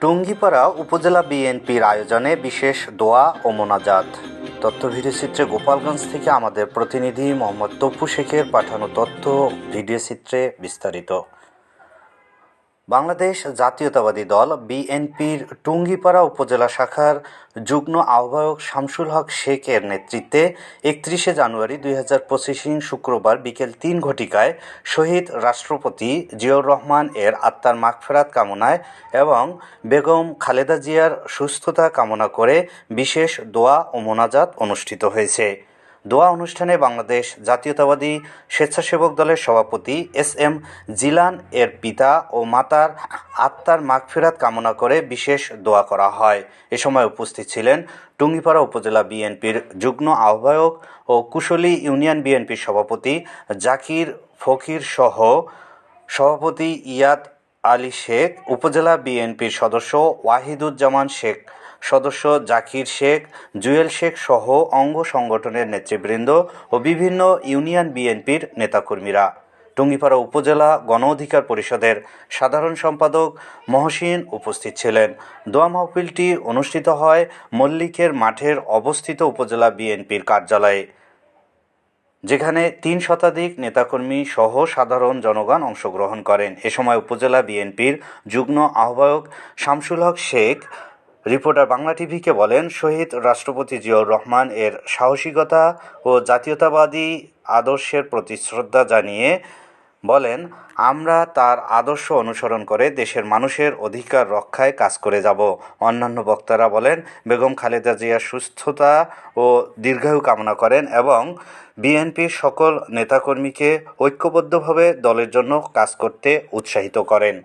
টুঙ্গিপাড়া উপজেলা বিএনপির আয়োজনে বিশেষ দোয়া ও মোনাজাত। তথ্য ভিডিওচিত্রে গোপালগঞ্জ থেকে আমাদের প্রতিনিধি মোহাম্মদ তপু শেখের পাঠানো তথ্য ভিডিওচিত্রে বিস্তারিত। বাংলাদেশ জাতীয়তাবাদী দল বিএনপির টুঙ্গিপাড়া উপজেলা শাখার যুগ্ম আহ্বায়ক শামসুল হক শেখের নেতৃত্বে একত্রিশে জানুয়ারি দুই হাজার পঁচিশিং শুক্রবার বিকেল তিন ঘটিকায় শহীদ রাষ্ট্রপতি জিয়াউর রহমান এর আত্মার মাগফেরাত কামনায় এবং বেগম খালেদা জিয়ার সুস্থতা কামনা করে বিশেষ দোয়া ও মোনাজাত অনুষ্ঠিত হয়েছে। দোয়া অনুষ্ঠানে বাংলাদেশ জাতীয়তাবাদী স্বেচ্ছাসেবক দলের সভাপতি এস এম জিলান এর পিতা ও মাতার আত্মার মাগফিরাত কামনা করে বিশেষ দোয়া করা হয়। এ সময় উপস্থিত ছিলেন টুঙ্গিপাড়া উপজেলা বিএনপির যুগ্ম আহ্বায়ক ও কুশলী ইউনিয়ন বিএনপির সভাপতি জাকির ফকির সহ সভাপতি ইয়াদ আলী শেখ, উপজেলা বিএনপির সদস্য ওয়াহিদুজ্জামান শেখ সদস্য জাকির শেখ, জুয়েল শেখ সহ অঙ্গ সংগঠনের নেতৃবৃন্দ ও বিভিন্ন ইউনিয়ন বিএনপির নেতাকর্মীরা। টুঙ্গিপাড়া উপজেলা গণ অধিকার পরিষদের সাধারণ সম্পাদক মহসিন উপস্থিত ছিলেন। দোয়া মাহফিলটি অনুষ্ঠিত হয় মল্লিকের মাঠের অবস্থিত উপজেলা বিএনপির কার্যালয়ে। যেখানে তিন শতাধিক নেতাকর্মী সহ সাধারণ জনগণ অংশগ্রহণ করেন। এ সময় উপজেলা বিএনপির যুগ্ম আহ্বায়ক শামসুল হক শেখ রিপোর্টার বাংলা টিভিকে বলেন, শহীদ রাষ্ট্রপতি জিয়াউর রহমান এর সাহসিকতা ও জাতীয়তাবাদী আদর্শের প্রতি শ্রদ্ধা জানিয়ে বলেন, আমরা তার আদর্শ অনুসরণ করে দেশের মানুষের অধিকার রক্ষায় কাজ করে যাব। অন্যান্য বক্তারা বলেন, বেগম খালেদা জিয়ার সুস্থতা ও দীর্ঘায়ু কামনা করেন এবং বিএনপির সকল নেতাকর্মীকে ঐক্যবদ্ধভাবে দলের জন্য কাজ করতে উৎসাহিত করেন।